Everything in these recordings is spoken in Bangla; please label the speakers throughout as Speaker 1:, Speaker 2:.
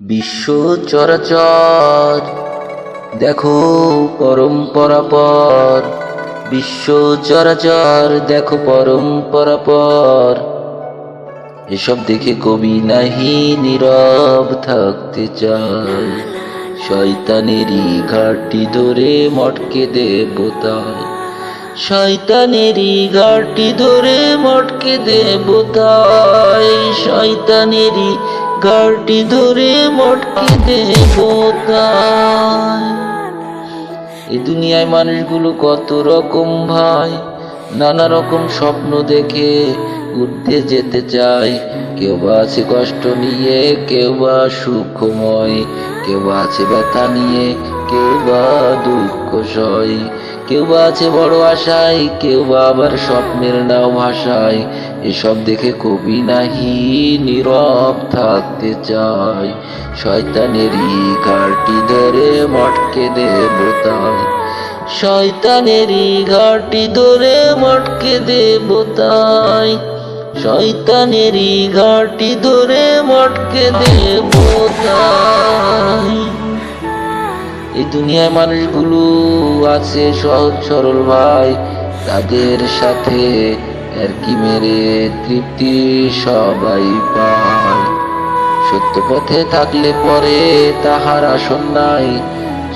Speaker 1: বিশ্ব চরাচর। দেখো পরম্পরা পর বিশ্ব চরাচর, দেখো পরম্পরা পর এসব দেখে কবি নাহি নীরব থাকতে চায়। শয়তানেরই ঘাটি ধরে মটকে দেবতায়। শয়তানেরই ঘাটি ধরে মটকে দেবতায়। শয়তানেরই ঘাটি ধরে মটকে এই দুনিয়ায় মানুষগুলো কত রকম ভাই, নানা রকম স্বপ্ন দেখে উঠতে যেতে চায় কেউ বা আছে কষ্ট নিয়ে, কেউ বা সুখময়, কেউ বা আছে ব্যথা নিয়ে, কেউ বা দুঃখ সয়। কেউ বা আছে বড় আশায়, কেউ বা আবার স্বপ্নের নাও ভাষায়। এসব দেখে কবি নাহি নীরব থাকতে চায়। শয়তানেরই ঘাটি ধরে মটকে দেবতায়। শয়তানেরই ঘাটি ধরে মটকে দেবতায়। শয়তানেরই ঘাটি ধরে মটকে দেবতায়। এই দুনিয়ায় মানুষগুলো আছে সহজ সরল ভাই। তাদের সাথে আর কি মেরে তৃপ্তি সবাই পায়। সত্য পথে থাকলে পরে তাহার আসন নাই।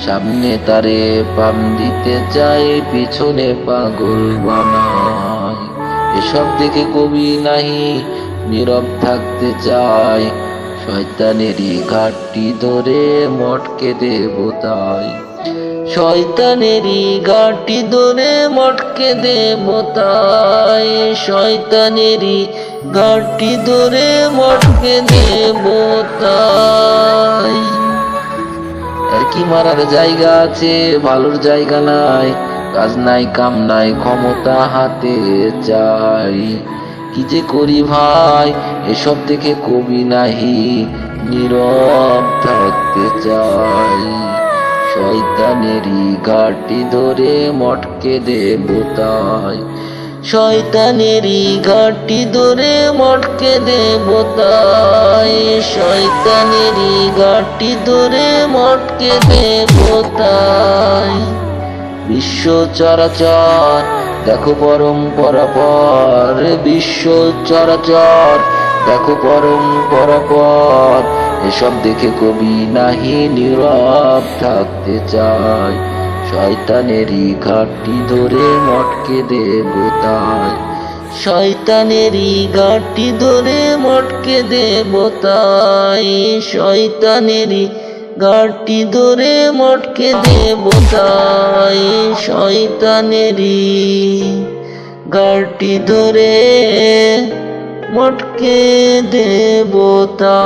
Speaker 1: সামনে তারে পাম দিতে চায় পিছনে পাগল বানায় এসব দেখে কবি নাহি, নীরব থাকতে চায় শয়তানেরই ঘাটটি ধরে মটকে দেবতায় শয়তানেরই ঘাটি ধরে মটকে দেবতায় শয়তানেরই ঘাটি ধরে মটকে দেবতায় আর কি মারার জায়গা আছে, ভালোর জায়গা নাই, কাজ নাই, কাম নাই, ক্ষমতা হাতে চাই। কি যে করি ভাই? এসব দেখে কবি নাহি, নীরব থাকতে চাই। শয়তানেরই ঘাটি ধরে মটকে দেবতায় শয়তানেরই ঘাটি ধরে মটকে দেবতায় শয়তানেরই ঘাটি ধরে মটকে দেবতায় বিশ্ব চরাচর দেখো পরম্পরা পর বিশ্ব চরাচর। দেখো পরম্পরা পর এসব দেখে কবি নাহি নীরব থাকতে চায়। শয়তানেরই ঘাটি ধরে মটকে দেবতায় শয়তানেরই ঘাটি ধরে মটকে দেবতায় শয়তানেরই ঘাটি ধরে মটকে দেবতাই শয়তানেরই। গাড়টি ধরে মটকে দেবতা